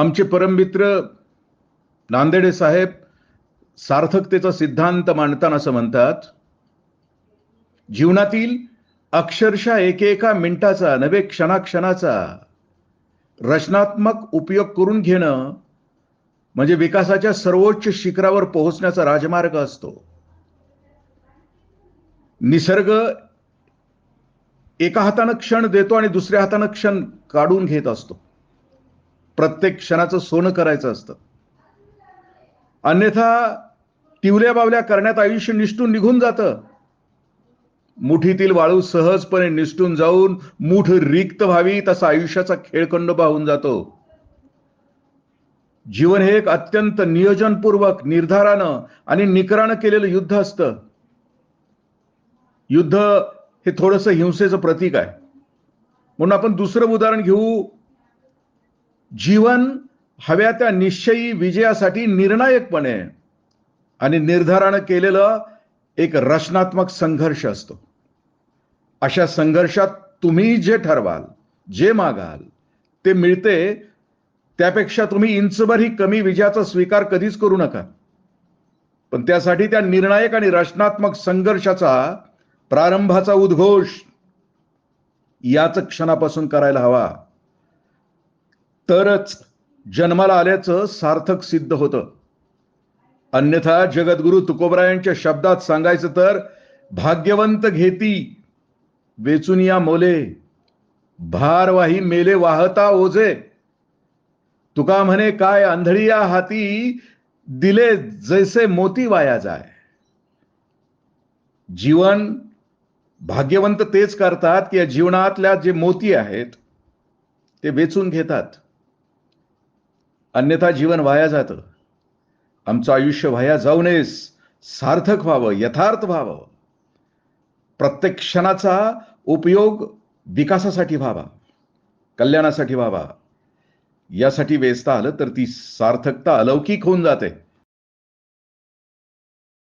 आमचे परममित्र नांदेडे साहेब सार्थकतेचा सिद्धांत मांडताना असं म्हणतात जीवनातील अक्षरशः एकेका मिनिटाचा नव्हे क्षणाक्षणाचा रचनात्मक उपयोग करून घेणं म्हणजे विकासाच्या सर्वोच्च शिखरावर पोहोचण्याचा राजमार्ग असतो. निसर्ग एका हातानं क्षण देतो आणि दुसऱ्या हातानं क्षण काढून घेत असतो. प्रत्येक क्षणाचं सोनं करायचं असतं. अन्यथा टिवल्या बावल्या करण्यात आयुष्य निष्ठून निघून जातं. मुठीतील वाळू सहजपणे निष्ठून जाऊन मुठ रिक्त व्हावी तसा आयुष्याचा खेळखंडोबा होऊन जातो. जीवन हे एक अत्यंत नियोजनपूर्वक निर्धारानं आणि निकरानं केलेलं युद्ध असतं. युद्ध हे थोडस हिंसेचं प्रतीक आहे. म्हणून आपण दुसरं उदाहरण घेऊ. जीवन हव्या त्या निश्चयी विजयासाठी निर्णायकपणे आणि निर्धारानं केलेलं एक रचनात्मक संघर्ष असतो. अशा संघर्षात तुम्ही जे ठरवाल जे मागाल ते मिळते. त्यापेक्षा तुम्ही इंचभरही कमी विजयाचा स्वीकार कधीच करू नका. पण त्यासाठी त्या निर्णायक आणि रचनात्मक संघर्षाचा प्रारंभाचा उद्घोष याच क्षणापासून करायला हवा. तरच जन्माला आल्याचं सार्थक सिद्ध होतं. अन्यथा जगद्गुरु तुकोबरायांच्या शब्दात सांगायचं तर भाग्यवंत घेती वेचून या मोले भारवाही मेले वाहता ओझे. तुका म्हणे काय आंधळीया हाती दिले जैसे मोती वाया जाय. जीवन भाग्यवंत तेच करतात की या जीवनातल्या जे मोती आहेत ते वेचून घेतात. अन्यथा जीवन वाया जातं. आमचं आयुष्य वाया जाऊ नयेस. सार्थक व्हावं यथार्थ व्हावं. प्रत्येक क्षणाचा उपयोग विकासासाठी व्हावा कल्याणासाठी व्हावा. यासाठी वेचता आलं तर ती सार्थकता अलौकिक होऊन जाते.